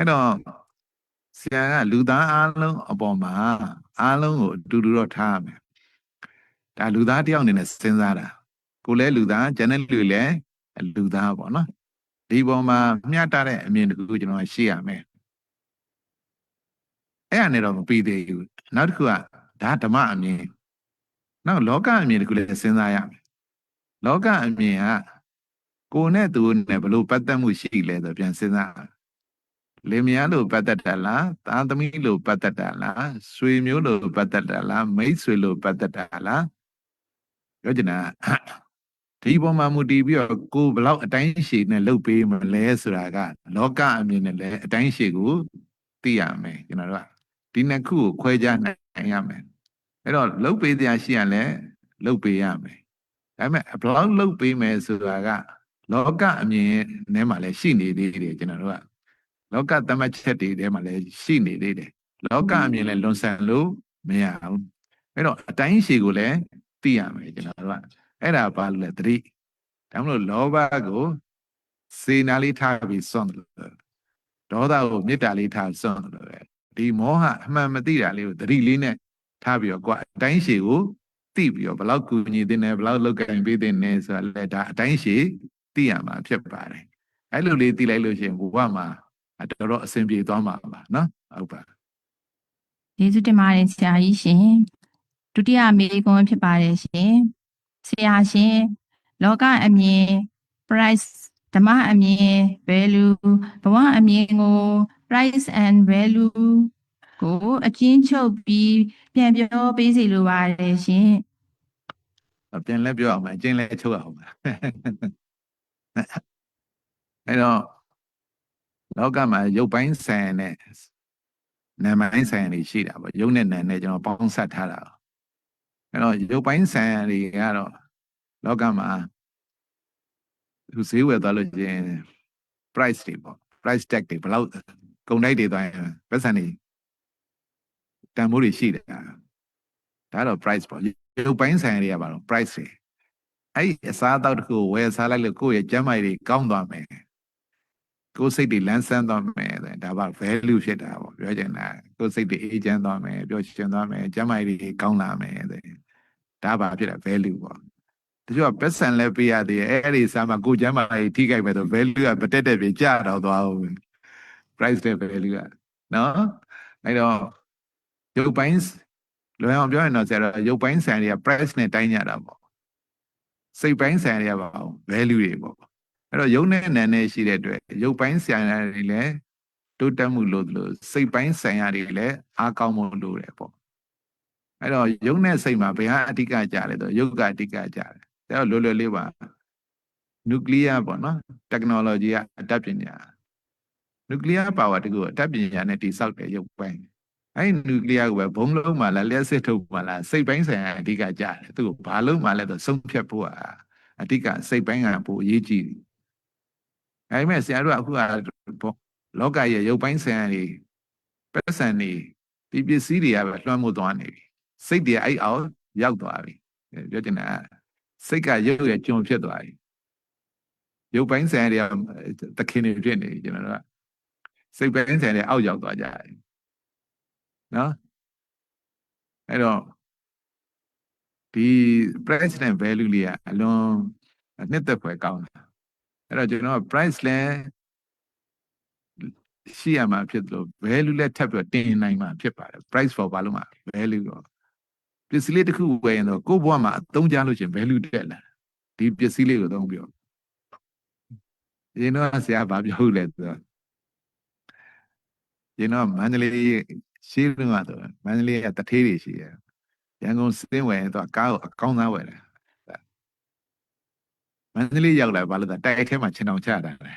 အဲ့တော့ဆရာကလူသားအားလုံးအပေါ်မှာအားလုံးကိုအတူတူတော့ထားရမယ်ဒါလူသားတယောက်အနေနဲ့စဉ်းစားတာကိုလည်းလူသားကျန်တဲ့လူလည်းလူသားပေါ့နော်ဒီပေါ်မှာမျှတတဲ့အမြင်တစ်ခုကျွန်တော်ရှိရမယ်အဲ့အနေတော့မပြီးသေးဘူးနောက်တစ်ခုကဒါဓမ္မအမြင်နောက်လောကအမြင်တစ်ခုလည်းစဉ်းစားရမယ်လောကအမြင်ကကိုယ်နဲ့သူနဲ့ဘလို့ပတ်သက်မှုရှိလဲဆိုပြန်စဉ်းစား လင်မယားလို့ပတ်သက်တာလားသားသမီးလို့ပတ်သက်တာလားဆွေမျိုးလို့ပတ်သက်တာလားမိတ်ဆွေလို့ပတ်သက်တာလားပြောချင်တာဒီပေါ်မှာမူတည်ပြီးတော့ကိုဘလောက်အတိုင်းရှည်နဲ့လှုပ်ပေးမလဲဆိုတာက လောကအမြင်နဲ့လည်းအတိုင်းရှည်ကိုသိရမယ်ကျွန်တော်တို့ကဒီနှစ်ခုကိုခွဲခြားနိုင်ရမယ်အဲ့တော့လှုပ်ပေးတရားရှိရလဲလှုပ်ပေးရမယ်ဒါပေမဲ့ဘလောက်လှုပ်ပေးမယ်ဆိုတာက လောကအမြင်နဲ့မှလည်းရှိနေသေးတယ်ကျွန်တော်တို့က လောကတမတ်ချက်တွေထဲမှာလည်းရှိနေသေးတယ်လောကအမြင်လည်းလွန်ဆန်လို့မရဘူးအဲ့တော့အတိုင်းရှည်ကိုလည်းသိရမယ်ကျွန်တော်တို့ကအဲ့ဒါဘာလို့လဲသတိဒါမလို့လောဘကိုစေနာလေးထားပြီးစွန့်တယ်ဒေါသကိုမေတ္တာလေးထားစွန့်တယ်ပဲဒီမောဟအမှန်မသိတာလေးကိုသတိလေးနဲ့ထားပြီးတော့ကွာအတိုင်းရှည်ကိုသိပြီးတော့ဘလောက်ကူညီတဲ့နဲ့ဘလောက်လောက်ကင်ပေးတဲ့နဲ့ဆိုတာလဲဒါအတိုင်းရှည်သိရမှာဖြစ်ပါတယ်အဲ့လိုလေးသိလိုက်လို့ရှိရင်ဘဝမှာ တော်တော်အဆင်ပြေသွားမှာပါနော်ဟုတ်ပါကျေးဇူးတင်ပါတယ်ဆရာကြီးရှင်ဒုတိယအမေကွန်ဖြစ်ပါတယ်ရှင်ဆရာရှင်လောကအမြင် price ဓမ္မအမြင် value ဘဝအမြင်ကို price and value ကိုအချင်းချုပ်ပြီးပြန်ပြောပေးစီလိုပါတယ်ရှင်ပြန်လဲပြောအောင်မယ်အကျင်းလဲချုပ်အောင်မယ်အဲ့တော့ လောကမှာရုပ်ပိုင်းဆိုင်နဲ့နာမ်ပိုင်းဆိုင်တွေရှိတာပေါ့ရုပ်နဲ့နာမ်နဲ့ကျွန်တော်ပေါင်းဆက်ထားတာအဲ့တော့ရုပ်ပိုင်းဆိုင်တွေကတော့လောကမှာသူဈေးဝယ်သွားလို့ကျင် price တွေပေါ့ price tag တွေဘယ်လောက်ကုန်တိုက်တွေသွားရင်ပတ်စံတွေတန်ဖိုးတွေရှိတယ်ဒါတော့ price ပေါ့ရုပ်ပိုင်းဆိုင်တွေကပါတော့ price တွေအဲ့ဒီအစားအသောက်တစ်ခုကိုဝယ်စားလိုက်လို့ကိုယ့်ရဲ့ကျန်းမာရေးတွေကောင်းသွားမယ် ကိုယ်စိတ်တွေလန်းဆန်းသွားမယ်ဆိုရင်ဒါပါ value ဖြစ်တာပေါ့ပြောချင်တာကိုယ်စိတ်တွေအေးချမ်းသွားမယ်ပြောချင်သွားမယ်ကျန်းမာရေးတွေကောင်းလာမယ်ဆိုရင်ဒါပါဖြစ်တာ value ပေါ့တချို့ကပတ်စံလဲပေးရသေးတယ်အဲ့ဒီစားမှာကိုယ်ကျန်းမာရေးထိခိုက်မယ်ဆို value ကမတက်တက်ပြေကျတော့သွားအောင် price တဲ့ value ကနော်အဲ့တော့ရုပ်ပိုင်းလွယ်အောင်ပြောရင်တော့ဆရာတော့ရုပ်ပိုင်းဆိုင်တွေက price နဲ့တိုင်းကြတာပေါ့စိတ်ပိုင်းဆိုင်တွေကပါ value တွေပေါ့ အဲ့တော့ယုံနဲ့နာနဲ့ရှိတဲ့အတွက်ရုပ်ပိုင်းဆိုင်ရာတွေလည်းတိုးတက်မှုလို့လို့စိတ်ပိုင်းဆိုင်ရာတွေလည်းအားကောင်းမှုလို့တယ်ပေါ့အဲ့တော့ယုံနဲ့စိတ်မှာဘယ်ဟာအဓိကကြလဲဆိုယုတ်ကအဓိကကြတယ်ဒါတော့လွယ်လွယ်လေးပါနျူကလ িয়ার ပေါ့နော် technology ကအတတ်ပညာနျူကလ িয়ার power တကူအတတ်ပညာနဲ့တိဆောက်တဲ့ရုပ်ပိုင်းအဲ့နျူကလ িয়ার ကိုပဲဘုံလုံးမှလားလျှက်စစ်ထုတ်မှလားစိတ်ပိုင်းဆိုင်ရာအဓိကကြတယ်သူကဘာလုံးမှလဲဆိုဆုံးဖြတ်ဖို့အဓိကစိတ်ပိုင်းကပိုအရေးကြီးတယ် ဒါပေမဲ့ဆရာတို့ကအခုကလောကရဲ့ရုပ်ပိုင်းဆိုင်ရာတွေပတ်စံတွေဒီပစ္စည်းတွေကပဲလွှမ်းမိုးသွားနေပြီစိတ်တွေအဲ့အောင်ရောက်သွားပြီပြောချင်တာစိတ်ကရုပ်ရဲ့ကျွန်ဖြစ်သွားပြီရုပ်ပိုင်းဆိုင်ရာတွေကသခင်တွေဖြစ်နေပြီကျွန်တော်တို့ကစိတ်ပိုင်းဆိုင်ရာတွေအောက်ရောက်သွားကြတယ်နော်အဲ့တော့ဒီ price and value လေးကအလွန်နှစ်သက်ဖွယ်ကောင်းတာ အဲ့တော့ကျွန်တော် price လည်းရှိရမှာဖြစ်လို့ value လည်းထပ်ပြီးတင်နိုင်မှာဖြစ်ပါတယ် price for ဘာလို့မှာ value တော့ပစ္စည်းလေးတစ်ခုဝယ်ရင်တော့ကိုယ့်ဘဝမှာအသုံးချလို့ရှိရင် value တက်လာဒီပစ္စည်းလေးကိုသုံးပြီးတော့ရင်တော့ဆရာဘာပြောလဲဆိုတော့ရင်တော့မန္တလေးရှိလို့ကတော့မန္တလေးကတထေးတွေရှိတယ်ရန်ကုန်စင်းဝယ်ရင်တော့ကားကိုအကောင်းသားဝယ်တယ် မန္တလေးရောက်လာဘာလို့လဲတိုက်ထဲမှာခြင်အောင်ချတာလေ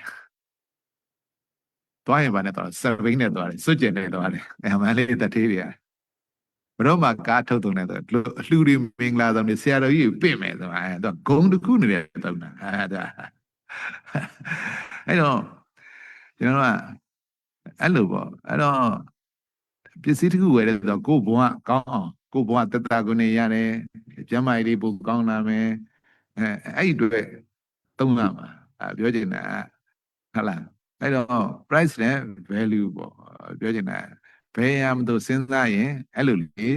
သွားရင်ဗာနဲ့တော့ဆယ်ဘိန်းနဲ့သွားတယ်စွတ်ကျင်နဲ့သွားတယ်အဲမန္တလေးတထေးတွေကဘရောမှာကားထုတ်တုံနဲ့ဆိုအလှူတွေမင်္ဂလာဆောင်တွေဆရာတော်ကြီးပြင့်မယ်ဆိုတာအဲတော့ဂုံတစ်ခုနေတယ်တုံးတာအဲဒါအဲ့တော့ကျွန်တော်ကအဲ့လိုပေါ့အဲ့တော့ပစ္စည်းတစ်ခုဝယ်တယ်ဆိုတော့ကိုယ့်ဘဝကောင်းအောင်ကိုယ့်ဘဝတက်တာကိုနေရတယ်ကျမ်းမာရေးပိုကောင်းလာမယ် အဲအဲ့ဒီအတွက်သုံးရမှာအဲပြောချင်တာဟုတ်လားအဲ့တော့ price နဲ့ value ပေါ့ပြောချင်တာဘယ်ရမလို့စဉ်းစားရင်အဲ့လိုလေ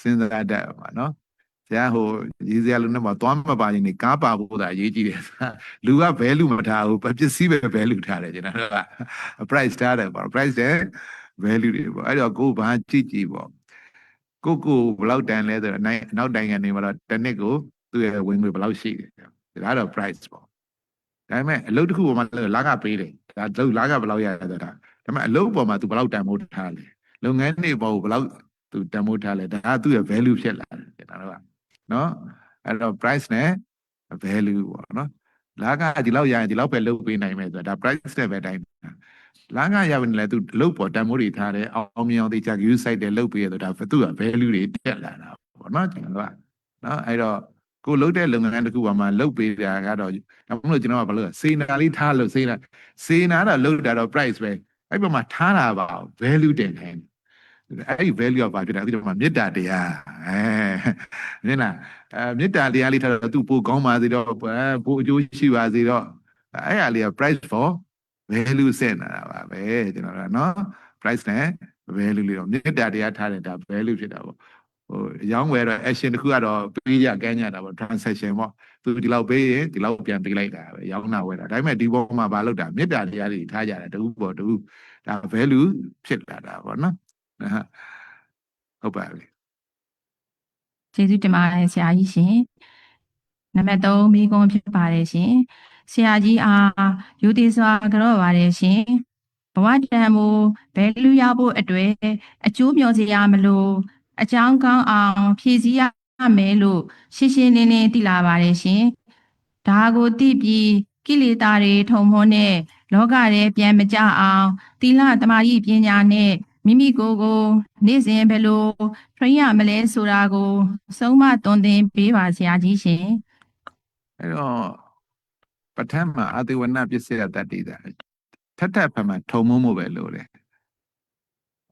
စဉ်းစားတတ်ပါနော်ဆရာဟိုရေးစရာလုံးနဲ့မှာသွားမပါရင်နေကားပါဖို့သာအရေးကြီးတယ်လူက value မထားဘူးပစ္စည်းပဲ value ထားတယ်ကျွန်တော်တို့က price ထားတယ်ပေါ့ price နဲ့ value တွေပေါ့အဲ့တော့ကိုယ်ဘာကြည့်ကြည့်ပေါ့ကိုကိုဘယ်လောက်တန်လဲဆိုတော့နိုင်နောက်နိုင်ငံတွေမှာတော့တစ်နှစ်ကို သူ့ရဲ့ဝင်ငွေဘယ်လောက်ရှိတယ်ဒါကတော့ price ပေါ့ဒါပေမဲ့အလုပ်တစ်ခုပေါ်မှာလာကပေးတယ်ဒါလုပ်လာကဘယ်လောက်ရလဲဆိုတာဒါပေမဲ့အလုပ်ပေါ်မှာသူဘယ်လောက်တန်ဖိုးထားလဲလုပ်ငန်းတွေပေါ်ဘယ်လောက်သူတန်ဖိုးထားလဲဒါကသူ့ရဲ့ value ဖြစ်လာတယ်ဒါတော့ကနော်အဲ့တော့ price နဲ့ value ပေါ့နော်လာကဒီလောက်ရရင်ဒီလောက်ပဲလုပ်ပေးနိုင်မယ်ဆိုတာဒါ price နဲ့ပဲတိုင်းလာကရပြီလေသူလုပ်ပေါ်တန်ဖိုးတွေထားတယ်အောင်မြင်အောင်သိချ use site တယ်လုပ်ပေးရဆိုတာသူ့က value တွေတက်လာတာပေါ့နော်ကျွန်တော်ကနော်အဲ့တော့ ကိုလုပ်တဲ့လုပ်ငန်းတစ်ခုပါမှာလုပ်ပေးတာကတော့ဒါမှမဟုတ်ကျွန်တော်ကဘာလို့စေနာလေးထားလို့စေနာစေနာတော့လုပ်တာတော့ price ပဲအဲ့ပေါ်မှာထားတာပါ value တင်ခိုင်းအဲ့ဒီ value ကဘာဖြစ်လဲအဲ့ဒီမှာမေတ္တာတရားအဲမြင်လားအဲမေတ္တာတရားလေးထားတော့သူပိုကောင်းပါစေတော့ပိုအကျိုးရှိပါစေတော့အဲ့ဟာလေးက price for value ဆက်နေတာပါပဲကျွန်တော်ကနော် price နဲ့ value လေးတော့မေတ္တာတရားထားတယ်ဒါ value ဖြစ်တာပေါ့ ဟိုအရောင်းဝယ်တော့ action တစ်ခုကတော့ပေးကြကမ်းကြတာပေါ့ transaction ပေါ့သူဒီလောက်ပေးရင်ဒီလောက်ပြန်ပေးလိုက်တာပဲရောင်းတာဝယ်တာဒါပေမဲ့ဒီပေါ်မှာမလုပ်တာမေတ္တာတရားတွေထားကြတာတူပေါ့တူဒါ value ဖြစ်လာတာပေါ့နော်ဟုတ်ပါပြီကျေးဇူးတင်ပါတယ်ဆရာကြီးရှင်နံပါတ်3မိကုံးဖြစ်ပါတယ်ရှင်ဆရာကြီးအားယူသေးစွာကြော့ပါတယ်ရှင်ဘဝတန်မိုးဘယ်လူရဖို့အတွက်အကျိုးမျှော်စရာမလို အကြောင်းကောင်းအောင်ဖြည့်ဆည်းရမယ်လို့ရှင်းရှင်းလင်းလင်းသိလာပါတယ်ရှင်ဒါကိုသိပြီးကိလေသာတွေထုံမောနဲ့လောကထဲပြန်မကြအောင်သီလတမာတိပညာနဲ့မိမိကိုယ်ကိုနေ့စဉ်ဘယ်လိုထွင်ရမလဲဆိုတာကိုဆုံးမသွန်သင်ပေးပါဆရာကြီးရှင်အဲ့တော့ပဋ္ဌာန်းမှာအာတိဝနပစ္စယတတ္တိတာထက်ထက်ဖမှထုံမုံမှုပဲလို့လေ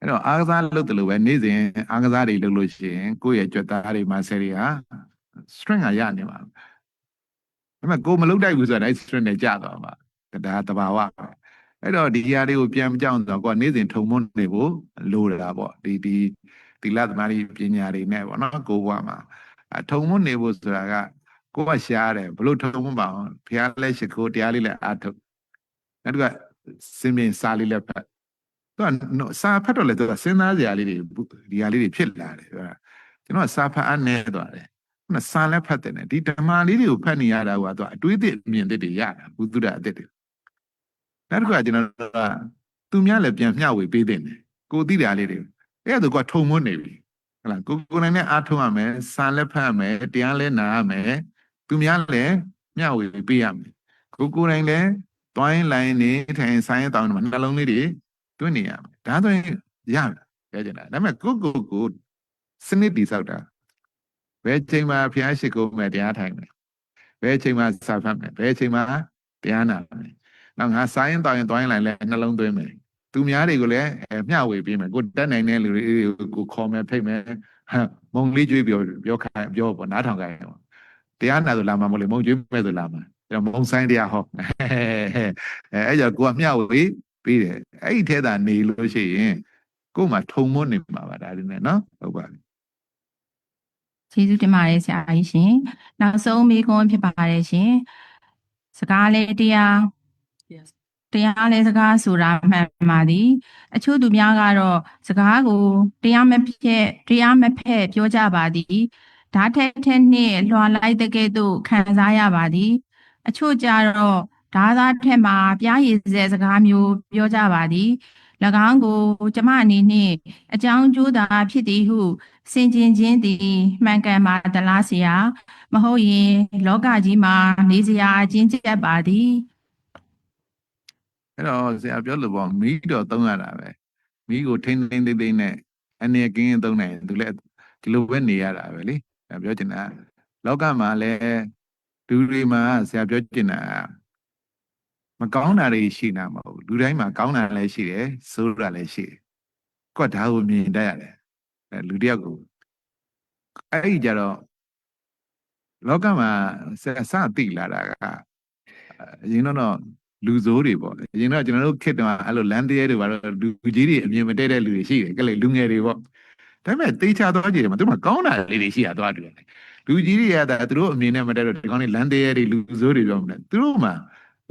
အဲ့တော့အားကစားလုပ်တယ်လို့ပဲနေ့စဉ်အားကစားတွေလုပ်လို့ရှိရင်ကိုယ့်ရဲ့ကြွက်သားတွေမှာဆယ်တွေဟာ string ကရနေမှာဒါပေမဲ့ကိုယ်မလုပ်တိုက်ဘူးဆိုတာအဲ့ string နဲ့ကြာသွားမှာဒါတဘာဝပဲအဲ့တော့ဒီຢာတွေကိုပြန်မကြောက်တော့ကိုကနေ့စဉ်ထုံမုံနေဖို့လိုတာပေါ့ဒီဒီသီလသမာဓိပညာတွေနဲ့ပေါ့နော်ကိုယ်ဘဝမှာအထုံမုံနေဖို့ဆိုတာကကိုကရှားတယ်ဘလို့ထုံမုံပါအောင်ဘုရားလည်းရှိခိုးတရားလေးလည်းအားထုတ်နောက်တစ်ခါစင်မြင်စားလေးလည်းဖတ် သူကစာဖတ်တော့လေသူကစဉ်းစားစရာလေးတွေဒီဟာလေးတွေဖြစ်လာတယ်ဟုတ်လားကျွန်တော်စာဖတ်အနေသွားတယ်ခုနစာလည်းဖတ်တယ်ねဒီဓမ္မလေးတွေကိုဖတ်နေရတာကသူကအတွေးအသစ်အမြင်သစ်တွေရတာဘုသူဒ္ဓအသစ်တွေနောက်တစ်ခါကျွန်တော်ကသူများလည်းပြန်မျှဝေပေးတဲ့တယ်ကိုသိတာလေးတွေအဲ့ဒါသူကထုံမွန်းနေပြီဟုတ်လားကိုကိုနိုင်နဲ့အားထုတ်ရမယ်စာလည်းဖတ်ရမယ်တရားလည်းနာရမယ်သူများလည်းမျှဝေပေးရမယ်ကိုကိုနိုင်လည်းတွိုင်းလိုင်းနေထိုင်ဆိုင်တောင်းမှာနှလုံးလေးတွေ တွင်းနေရမယ်ဒါဆိုရင်ရမယ်ပြောချင်တာဒါပေမဲ့ကိုကိုကိုစနစ်တည်ဆောက်တာဘယ်ချိန်မှာဖျားရှိခိုးမယ်တရားထိုင်မယ်ဘယ်ချိန်မှာစာဖတ်မယ်ဘယ်ချိန်မှာတရားနာမယ်နောက်ငါဆိုင်တောင်းရင်တွိုင်းလိုင်းလည်းနှလုံးသွင်းမယ်သူများတွေကိုလည်းမျှဝေပေးမယ်ကိုတက်နိုင်တဲ့လူတွေကိုခေါ်မယ်ဖိတ်မယ်မုံလေးကျွေးပြောပြောခိုင်းပြောပေါ့နားထောင်ခိုင်းပေါ့တရားနာဆိုလာမှာမဟုတ်လေမုံကျွေးမဲ့ဆိုလာမှာအဲ့တော့မုံဆိုင်တရားဟောအဲအဲ့ကြောင့်ကိုကမျှဝေ ပေးတယ်အဲ့ဒီထဲသာနေလို့ရှိရင်ကို့မှာထုံမွနေမှာပါဒါဒီနဲ့နော်ဟုတ်ပါပြီကျေးဇူးတင်ပါတယ်ဆရာကြီးရှင်နောက်ဆုံးမိကုံးဖြစ်ပါတယ်ရှင်စကားလေးတရားတရားလဲစကားဆိုတာမှန်ပါသည်အချို့သူများကတော့စကားကိုတရားမဖြစ်တရားမဖက်ပြောကြပါသည်ဓာတ်ထက်ထက်နှင့်လွှာလိုက်တဲ့ကဲ့သို့ခံစားရပါသည် အချို့ကြတော့ ဓာသားထက်မှာပြားရည်စဲစကားမျိုးပြောကြပါသည်၎င်းကိုကျမအနေနှင့်အကြောင်းကျိုးသာဖြစ်သည်ဟုစင်ကျင်ခြင်းသည်မှန်ကန်ပါသလားဆရာမဟုတ်ရင် လောကကြီးမှာနေစရာအချင်းကျက်ပါသည်အဲ့တော့ဆရာပြောလို့ပေါ့မီးတော့သုံးရတာပဲမီးကိုထိန်းထိန်းသိမ်းသိမ်းနဲ့အနေကင်းရင်သုံးနိုင်သူလည်းဒီလိုပဲနေရတာပဲလေအဲပြောချင်တာလောကမှာလည်းလူတွေမှာဆရာပြောချင်တာ မကောင်းတာတွေရှိတာမဟုတ်ဘူးလူတိုင်းမှာကောင်းတာလည်းရှိတယ်ဆိုးတာလည်းရှိတယ်ကိုကဒါကိုမြင်တတ်ရတယ်အဲလူတယောက်ကိုအဲ့ဒီကြတော့လောကမှာဆရာစသိလာတာကအရင်တော့လူဆိုးတွေပေါ့အရင်တော့ကျွန်တော်တို့ခေတ်တုန်းကအဲ့လိုလမ်းတရဲတွေဘာလို့လူကြီးတွေအမြင်မတည့်တဲ့လူတွေရှိတယ်ကလေးလူငယ်တွေပေါ့ဒါပေမဲ့တေးချသွားကြည့်တယ်မှာသူကကောင်းတာလေးတွေရှိရသွားတယ်လူကြီးတွေကဒါသူတို့အမြင်နဲ့မတည့်တော့ဒီကောင်းလေးလမ်းတရဲတွေလူဆိုးတွေပြောမှာသူတို့မှာ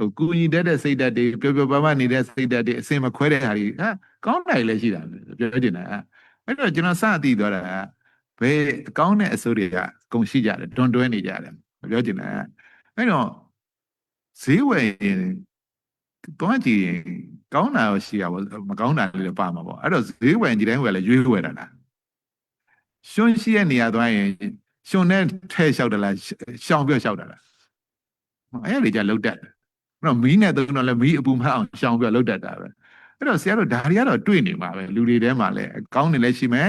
ဟိုကူညီတတ်တဲ့စိတ်ဓာတ်တွေပျော်ပျော်ပါးပါးနေတဲ့စိတ်ဓာတ်တွေအစင်မခွဲတဲ့ဟာတွေဟာကောင်းတာတွေလည်းရှိတာပြောချင်တာအဲ့တော့ကျွန်တော်စအသိသွားတာကဘယ်ကောင်းတဲ့အစိုးတွေကကုန်ရှိကြတယ်တွန်တွဲနေကြတယ်ပြောချင်တာအဲ့တော့ဈေးဝယ်ရင်တွန်းကြည့်ရင်ကောင်းတာရောရှိရပါမကောင်းတာလေးလည်းပါမှာပေါ့အဲ့တော့ဈေးဝယ်ကြည့်တိုင်းဝယ်လဲရွေးဝယ်တာလားရှင်ရှိရဲ့နေရာသွားရင်ရှင်နဲ့ထဲလျှောက်တယ်လားရှောင်ပြော့လျှောက်တာလားအဲ့ဒါတွေကြလုတ်တတ်တယ်အဲ့ တော့မီးနဲ့သုံးတော့လည်းမီးအပူမအောင်ရှောင်ပြော့လုတ်တတ်တာပဲအဲ့တော့ဆရာတို့ဒါတွေကတော့တွေ့နေမှာပဲလူတွေထဲမှာလည်းကောင်းနေလည်းရှိမယ်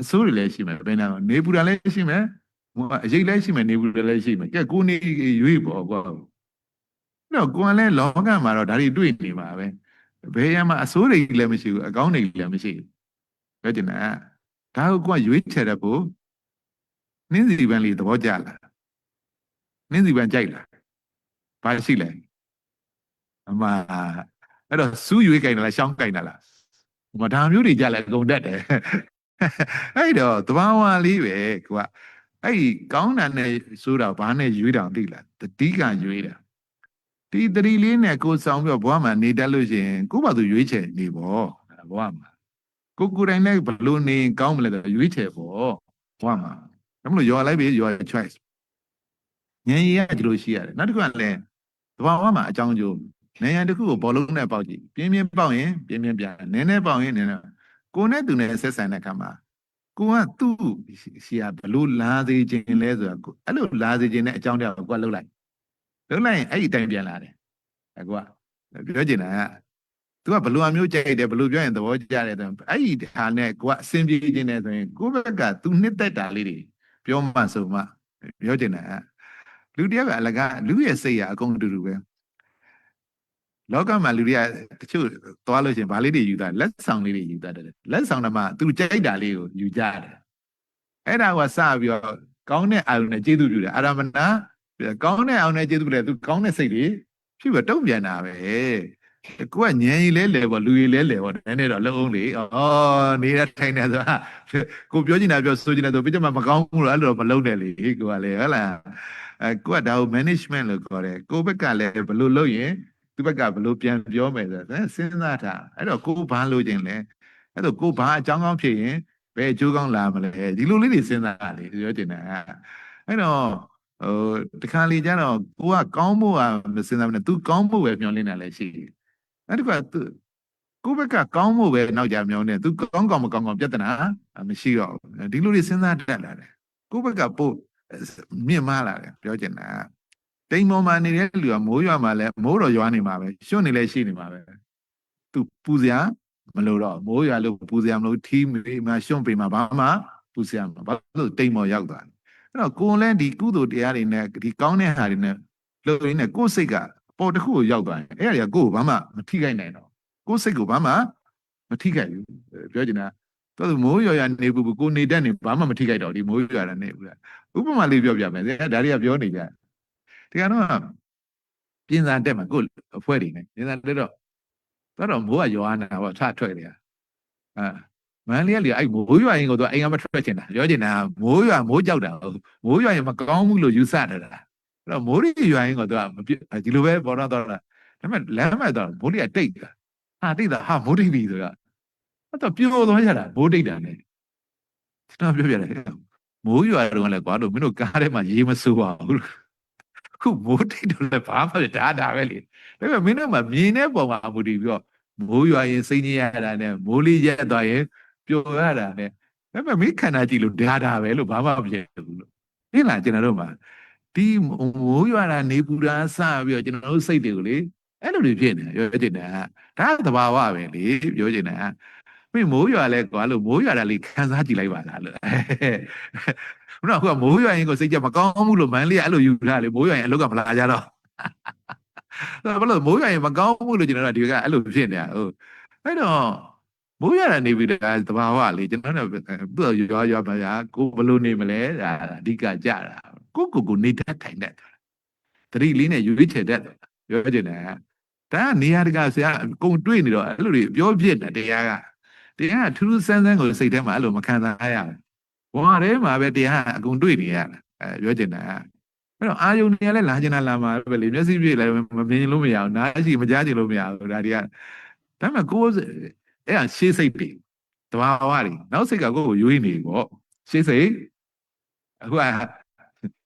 အဆိုးတွေလည်းရှိမယ်ဘယ်နာနေပူတာလည်းရှိမယ်အရေးလည်းရှိမယ်နေပူတယ်လည်းရှိမယ်ကဲကိုနေရွေးပေါ့ကွာတော့ကိုယ်ကလည်းလောကမှာတော့ဒါတွေတွေ့နေမှာပဲဘယ်ရမှာအစိုးတွေလည်းမရှိဘူးအကောင်းတွေလည်းမရှိဘူးပြောချင်တာဒါကိုကိုကရွေးချယ်တဲ့ဖို့နင်းစီပန်းလေးသဘောကျလားနင်းစီပန်းကြိုက်လားဘာရှိလဲ အမအဲ့တော့စူးရွေးကြိုင်တာလားရှောင်းကြိုင်တာလားဟိုဒါမျိုးတွေကြလဲအကုန်တတ်တယ်အဲ့တော့သဘာဝလေးပဲကိုကအဲ့ကောင်းတာနဲ့ဆိုတာဘာနဲ့ရွေးတာသိလားတတိကရွေးတာဒီတတိလေးနဲ့ကိုဆောင်ပြီးဘဝမှာနေတတ်လို့ရှိရင်ကိုယ့်ဘာသူရွေးချယ်နေပေါ့ဘဝမှာကိုကိုယ်တိုင်လည်းဘလို့နေကောင်းမလဲဆိုရွေးချယ်ပေါ့ဘဝမှာဒါမလို့ရောလိုက်ပြီ your choice ဉာဏ်ရည်ကဒီလိုရှိရတယ်နောက်တစ်ခုကလည်းတဘာဝမှာအကြောင်းကျိုး နေရန်တစ်ခုကိုဘောလုံးနဲ့ပေါက်ကြည့်ပြင်းပြင်းပေါက်ရင်ပြင်းပြင်းပြနည်းနည်းပေါက်ရင်နည်းနည်းကိုနဲ့သူနဲ့ဆက်ဆံတဲ့အခါမှာကိုကသူ့ရှိရဘလို့လာစေခြင်းလဲဆိုတာအဲ့လိုလာစေခြင်းနဲ့အကြောင်းတရားကိုကိုကလှုပ်လိုက်လှုပ်လိုက်ရင်အဲ့ဒီအတိုင်းပြန်လာတယ်အကွာပြောချင်တာက तू ကဘလို့အမျိုးကြိုက်တယ်ဘလို့ပြောရင်သဘောကျတယ်ဆိုရင်အဲ့ဒီဟာနဲ့ကိုကအဆင်ပြေခြင်းနဲ့ဆိုရင်ကိုယ့်ဘက်က तू နှစ်သက်တာလေးတွေပြောမှဆိုမှပြောချင်တာကလူတယောက်ကအလကားလူရဲ့စိတ်ကအကုန်အတူတူပဲ လောကမှာလူတွေကတချို့သွားလို့ရှိရင်ဗာလေးတွေယူတာလက်ဆောင်လေးတွေယူတာတယ်လက်ဆောင်တော့မှ तू ကြိုက်တာလေးကိုယူကြတယ်အဲ့ဒါကစပြီးတော့ကောင်းတဲ့အာရုံနဲ့ကျေးဇူးပြုတယ်အာရမဏကောင်းတဲ့အာရုံနဲ့ကျေးဇူးပြုတယ် तू ကောင်းတဲ့စိတ်တွေဖြစ်ပြီးတုံ့ပြန်တာပဲကိုကညံရီလဲလဲပေါ့လူရီလဲလဲပေါ့နည်းနည်းတော့လုံးအောင်လေဩနေတဲ့ထိုင်နေဆိုတာကိုပြောချင်တာပြောဆိုချင်တာဆိုပြကြမှာမကောင်းဘူးလို့အဲ့လိုမလုံးနဲ့လေကိုကလည်းဟုတ်လားအဲကိုကဒါကို management လို့ခေါ်တယ်ကိုဘက်ကလည်းဘယ်လိုလုပ်ရင် သူဘက်ကဘယ်လိုပြန်ပြောမယ်ဆိုတာစဉ်းစားတာအဲ့တော့ကိုဘာလုပ်ချင်လဲအဲ့တော့ကိုဘာအကြောင်းကောင်းဖြစ်ရင်ဘယ်အကျိုးကောင်းလာမလဲဒီလိုလေးတွေစဉ်းစားတာလေပြောချင်တာအဲ့တော့ဟိုတခါလေကျတော့ကိုကကောင်းဖို့ကမစဉ်းစားဘူးနဲ့ तू ကောင်းဖို့ပဲမျှော်လင့်တာလည်းရှိတယ်အဲ့ဒီကသူကိုယ့်ဘက်ကကောင်းဖို့ပဲနောက်ကြမြောင်းနေသူကောင်းကောင်းမကောင်းကောင်းပြဿနာမရှိတော့ဘူးဒီလိုတွေစဉ်းစားတတ်လာတယ်ကိုယ့်ဘက်ကပို့မြင့်မားလာတယ်ပြောချင်တာ တိမ်ပေါ်မှာနေတဲ့လူကမိုးရွာမှာလဲမိုးတော်ရွာနေမှာပဲရွှွနေလဲရှိနေမှာပဲသူပူစရာမလိုတော့မိုးရွာလို့ပူစရာမလိုထီးမေးမှရွှွပေမှာဘာမှပူစရာမဘာလို့တိမ်ပေါ်ရောက်သွားတယ်အဲ့တော့ကိုယ်လည်းဒီကုသိုလ်တရားတွေနဲ့ဒီကောင်းတဲ့ဟာတွေနဲ့လို့ရင်းနဲ့ကိုယ်စိတ်ကပေါ်တစ်ခုကိုရောက်သွားရင်အဲ့ဒါကကိုယ်ကိုဘာမှမထိခိုက်နိုင်တော့ကိုယ်စိတ်ကိုဘာမှမထိခိုက်ဘူးပြောချင်တာတော်သူမိုးရွာရနေဘူးကိုနေတတ်နေဘာမှမထိခိုက်တော့ဒီမိုးရွာရနေဘူးလားဥပမာလေးပြောပြမယ်ဒါတွေကပြောနေကြ ဒီကတော့ပြင်စာတက်မှာကိုယ်အဖွဲ့တွေနဲ့ပြင်စာတက်တော့တော့မိုးကရွာနေတာပေါ့ထထွက်တယ်အာမန်လေးကလေအဲ့မိုးရွာရင်ကိုသူအိမ်ကမထွက်ချင်တာပြောချင်တာမိုးရွာမိုးကြောက်တာမိုးရွာရင်မကောင်းဘူးလို့ယူဆတယ်လားအဲ့တော့မိုးရီရွာရင်ကသူကဒီလိုပဲပေါ်တော့တော့ဒါပေမဲ့လမ်းမဲ့တော့မိုးရီကတိတ်တာဟာတိတ်တာဟာမိုးတိတ်ပြီဆိုတော့အဲ့တော့ပြိုသွားကြတာမိုးတိတ်တာနဲ့ကျွန်တော်ပြောပြတယ်မိုးရွာတော့လည်းကွာလို့မင်းတို့ကားထဲမှာရေးမစိုးပါဘူး ခုမိုးတိတ်တော့လည်းဘာမှဒါဒါပဲလေဒါပေမဲ့မင်းတို့မှမြင်တဲ့ပုံမှာမူတည်ပြီးတော့မိုးရွာရင်စိတ်ညစ်ရတာနဲ့မိုးလေးရက်သွားရင်ပျော်ရတာနဲ့ဒါပေမဲ့မင်းခန္ဓာကြည့်လို့ဒါဒါပဲလို့ဘာမှမဖြစ်ဘူးလို့ဟင်လားကျွန်တော်တို့မှာဒီမိုးရွာတာနေပူတာစပြီးတော့ကျွန်တော်တို့စိတ်တွေကိုလေအဲ့လိုတွေဖြစ်နေပြောချင်တာဒါသဘာဝပဲလေပြောချင်တာ မင်းမိုးရွာလဲကွာလို့မိုးရွာတာလေးခံစားကြည့်လိုက်ပါလားလို့ဘုရားကမိုးရွာရင်ကိုစိတ်ကြမကောင်းဘူးလို့မန်းလေးကအဲ့လိုယူထားလေမိုးရွာရင်အလုတ်ကမလာကြတော့ဘာလို့မိုးရွာရင်မကောင်းဘူးလို့ကျွန်တော်တို့ဒီကအဲ့လိုဖြစ်နေတာဟုတ်အဲ့တော့မိုးရတာနေပြီဒါသဘာဝလေကျွန်တော်တို့သူ့ရွာရွာပါဗျာကိုဘယ်လိုနေမလဲဒါအဓိကကြတာကိုကိုကိုနေတတ်ထိုင်တတ်တတိလေးနဲ့ရွေးချယ်တတ်တယ်ပြောချင်တယ်ဒါကနေရာတကာဆရာအကုန်တွေ့နေတော့အဲ့လိုတွေပြောပြစ်တယ်တရားက တရားကထူးထူးဆန်းဆန်းကိုစိတ်ထဲမှာအဲ့လိုမခံစားရဘူးဘဝထဲမှာပဲတရားကအကုန်တွေ့နေရတာအဲပြောချင်တာကအဲ့တော့အာယုန်တွေကလည်းလာချင်တာလာမှာပဲလေမျက်စိပြည့်လည်းမမြင်လို့မရဘူးနားရှိမကြားချင်လို့မရဘူးဒါတွေကဒါပေမဲ့ကိုယ်အဲ့ဒါရှေးစိတ်တွေတဘာဝတွေနောက်စိတ်ကကိုယ့်ကိုရွေးနေပေါ့ရှေးစိတ်အခုက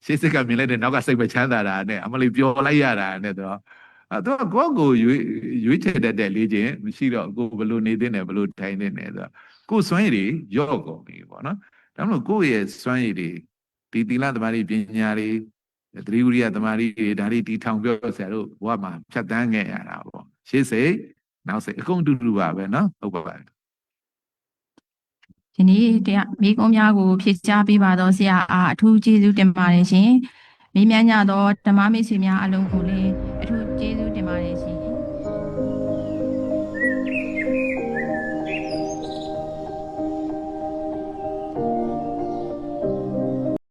ရှေးစိတ်ကမြင်လိုက်တဲ့နောက်ကစိတ်ပဲချမ်းသာတာနဲ့အမလေးပျော်လိုက်ရတာနဲ့တော့ အဲ့တော့ကိုယ့်ကိုရွေးရွေးချယ်တတ်တဲ့လေ့ကျင့်မရှိတော့ကိုယ်ဘယ်လိုနေသင့်တယ်ဘယ်လိုထိုင်သင့်တယ်ဆိုတော့ကိုယ်စွမ်းရည်တွေရော့ကုန်ပြီပေါ့နော်ဒါမှမဟုတ်ကိုယ့်ရဲ့စွမ်းရည်တွေဒီသီလသမารိပညာတွေသတိဝိရိယသမารိတွေဒါတွေတီထောင်ပြောဆရာတို့ဘဝမှာဖြတ်တန်းခဲ့ရတာပေါ့ရှေ့စိတ်နောက်စိတ်အကုန်တူတူပါပဲနော်ဟုတ်ပါပါ ဒီနေ့တရားမိကုံးများကိုဖြည့်ချပေးပါတော့ဆရာအားအထူးကျေးဇူးတင်ပါတယ်ရှင်မိမြန်းကြတော့ဓမ္မမိတ်ဆွေများအလုံးကိုလည်း း